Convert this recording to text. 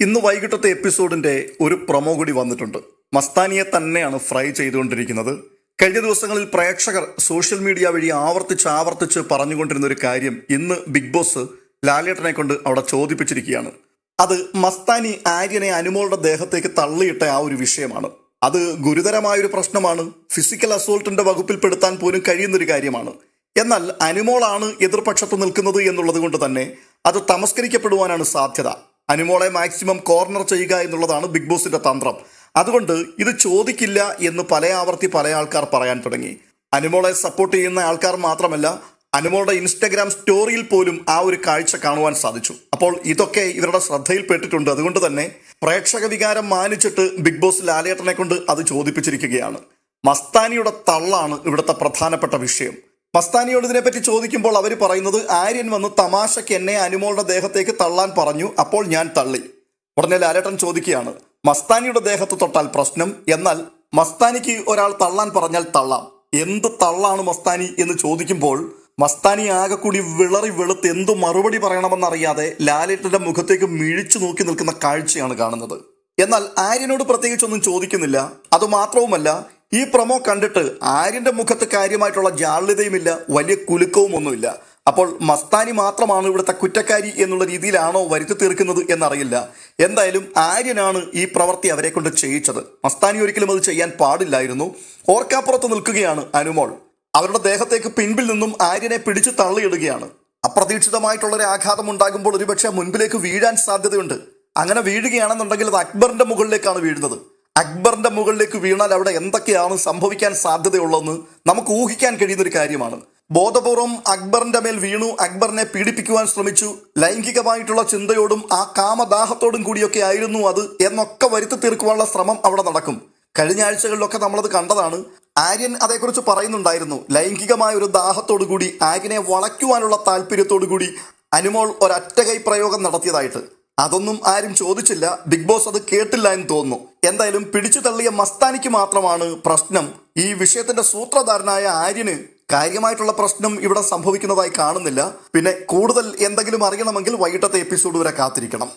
ഇന്ന് വൈകിട്ടത്തെ എപ്പിസോഡിന്റെ ഒരു പ്രൊമോ കൂടി വന്നിട്ടുണ്ട്. മസ്താനിയെ തന്നെയാണ് ഫ്രൈ ചെയ്തുകൊണ്ടിരിക്കുന്നത്. കഴിഞ്ഞ ദിവസങ്ങളിൽ പ്രേക്ഷകർ സോഷ്യൽ മീഡിയ വഴി ആവർത്തിച്ച് ആവർത്തിച്ച് പറഞ്ഞുകൊണ്ടിരുന്ന ഒരു കാര്യം ഇന്ന് ബിഗ് ബോസ് ലാലേട്ടനെ കൊണ്ട് അവിടെ ചോദിപ്പിച്ചിരിക്കുകയാണ്. അത് മസ്താനി ആര്യനെ അനുമോളുടെ ദേഹത്തേക്ക് തള്ളിയിട്ട ആ ഒരു വിഷയമാണ്. അത് ഗുരുതരമായ ഒരു പ്രശ്നമാണ്. ഫിസിക്കൽ അസോൾട്ടിന്റെ വകുപ്പിൽപ്പെടുത്താൻ പോലും കഴിയുന്നൊരു കാര്യമാണ്. എന്നാൽ അനുമോളാണ് എതിർപക്ഷത്ത് നിൽക്കുന്നത് എന്നുള്ളത് കൊണ്ട് തന്നെ അത് തമസ്കരിക്കപ്പെടുവാനാണ് സാധ്യത. അനുമോളെ മാക്സിമം കോർണർ ചെയ്യുക എന്നുള്ളതാണ് ബിഗ് ബോസിന്റെ തന്ത്രം. അതുകൊണ്ട് ഇത് ചോദിക്കില്ല എന്ന് പല ആവർത്തി പല ആൾക്കാർ പറയാൻ തുടങ്ങി. അനുമോളെ സപ്പോർട്ട് ചെയ്യുന്ന ആൾക്കാർ മാത്രമല്ല അനുമോളുടെ ഇൻസ്റ്റഗ്രാം സ്റ്റോറിയിൽ പോലും ആ ഒരു കാഴ്ച കാണുവാൻ സാധിച്ചു. അപ്പോൾ ഇതൊക്കെ ഇവരുടെ ശ്രദ്ധയിൽപ്പെട്ടിട്ടുണ്ട്. അതുകൊണ്ട് തന്നെ പ്രേക്ഷക വികാരം മാനിച്ചിട്ട് ബിഗ് ബോസ് ലാലേട്ടനെ കൊണ്ട് അത് ചോദിപ്പിച്ചിരിക്കുകയാണ്. മസ്താനിയുടെ തള്ളാണ് ഇവിടുത്തെ പ്രധാനപ്പെട്ട വിഷയം. മസ്താനിയോട് ഇതിനെപ്പറ്റി ചോദിക്കുമ്പോൾ അവർ പറയുന്നത് ആര്യൻ വന്ന് തമാശയ്ക്ക് എന്നെ അനുമോളുടെ ദേഹത്തേക്ക് തള്ളാൻ പറഞ്ഞു അപ്പോൾ ഞാൻ തള്ളി. ഉടനെ ലാലേട്ടൻ ചോദിക്കുകയാണ് മസ്താനിയുടെ ദേഹത്ത് തൊട്ടാൽ പ്രശ്നം? എന്നാൽ മസ്താനിക്ക് ഒരാൾ തള്ളാൻ പറഞ്ഞാൽ തള്ളാം. എന്ത് തള്ളാണ് മസ്താനി? എന്ന് ചോദിക്കുമ്പോൾ മസ്താനി ആകെ കൂടി വിളറി വെളുത്ത് എന്തു മറുപടി പറയണമെന്നറിയാതെ ലാലേട്ടന്റെ മുഖത്തേക്ക് മിഴിച്ചു നോക്കി നിൽക്കുന്ന കാഴ്ചയാണ് കാണുന്നത്. എന്നാൽ ആര്യനോട് പ്രത്യേകിച്ചൊന്നും ചോദിക്കുന്നില്ല. അതുമാത്രവുമല്ല ഈ പ്രമോ കണ്ടിട്ട് ആര്യന്റെ മുഖത്ത് കാര്യമായിട്ടുള്ള ജാള്യതയുമില്ല വലിയ കുലുക്കവും ഒന്നുമില്ല അപ്പോൾ മസ്താനി മാത്രമാണ് ഇവിടുത്തെ കുറ്റക്കാരി എന്നുള്ള രീതിയിലാണോ വരുത്തി തീർക്കുന്നത് എന്നറിയില്ല. എന്തായാലും ആര്യനാണ് ഈ പ്രവൃത്തി അവരെ കൊണ്ട് ചെയ്യിച്ചത്. മസ്താനി ഒരിക്കലും അത് ചെയ്യാൻ പാടില്ലായിരുന്നു. ഓർക്കാപ്പുറത്ത് നിൽക്കുകയാണ് അനുമോൾ. അവരുടെ ദേഹത്തേക്ക് പിൻപിൽ നിന്നും ആര്യനെ പിടിച്ചു തള്ളിയിടുകയാണ്. അപ്രതീക്ഷിതമായിട്ടുള്ള ഒരു ആഘാതം ഉണ്ടാകുമ്പോൾ ഒരുപക്ഷെ മുൻപിലേക്ക് വീഴാൻ സാധ്യതയുണ്ട്. അങ്ങനെ വീഴുകയാണെന്നുണ്ടെങ്കിൽ അത് അക്ബറിന്റെ മുകളിലേക്കാണ് വീഴുന്നത്. അക്ബറിന്റെ മുകളിലേക്ക് വീണാൽ അവിടെ എന്തൊക്കെയാണ് സംഭവിക്കാൻ സാധ്യതയുള്ളതെന്ന് നമുക്ക് ഊഹിക്കാൻ കഴിയുന്ന ഒരു കാര്യമാണ്. ബോധപൂർവം അക്ബറിന്റെ മേൽ വീണു അക്ബറിനെ പീഡിപ്പിക്കുവാൻ ശ്രമിച്ചു. ലൈംഗികമായിട്ടുള്ള ചിന്തയോടും ആ കാമദാഹത്തോടും കൂടിയൊക്കെ ആയിരുന്നു അത് എന്നൊക്കെ വരുത്തി തീർക്കുവാനുള്ള ശ്രമം അവിടെ നടക്കും. കഴിഞ്ഞ ആഴ്ചകളിലൊക്കെ നമ്മളത് കണ്ടതാണ്. ആര്യൻ അതേക്കുറിച്ച് പറയുന്നുണ്ടായിരുന്നു. ലൈംഗികമായ ഒരു ദാഹത്തോടു കൂടി ആര്യനെ വളയ്ക്കുവാനുള്ള താല്പര്യത്തോടു കൂടി അനുമോൾ ഒരറ്റകൈ പ്രയോഗം നടത്തിയതായിട്ട്. അതൊന്നും ആരും ചോദിച്ചില്ല. ബിഗ് ബോസ് അത് കേട്ടില്ല എന്ന് തോന്നുന്നു. എന്തായാലും പിടിച്ചു തള്ളിയ മസ്താനിക്ക് മാത്രമാണ് പ്രശ്നം. ഈ വിഷയത്തിന്റെ സൂത്രധാരനായ ആര്യന് കാര്യമായിട്ടുള്ള പ്രശ്നം ഇവിടെ സംഭവിക്കുന്നതായി കാണുന്നില്ല. പിന്നെ കൂടുതൽ എന്തെങ്കിലും അറിയണമെങ്കിൽ വൈകിട്ടത്തെ എപ്പിസോഡ് വരെ കാത്തിരിക്കണം.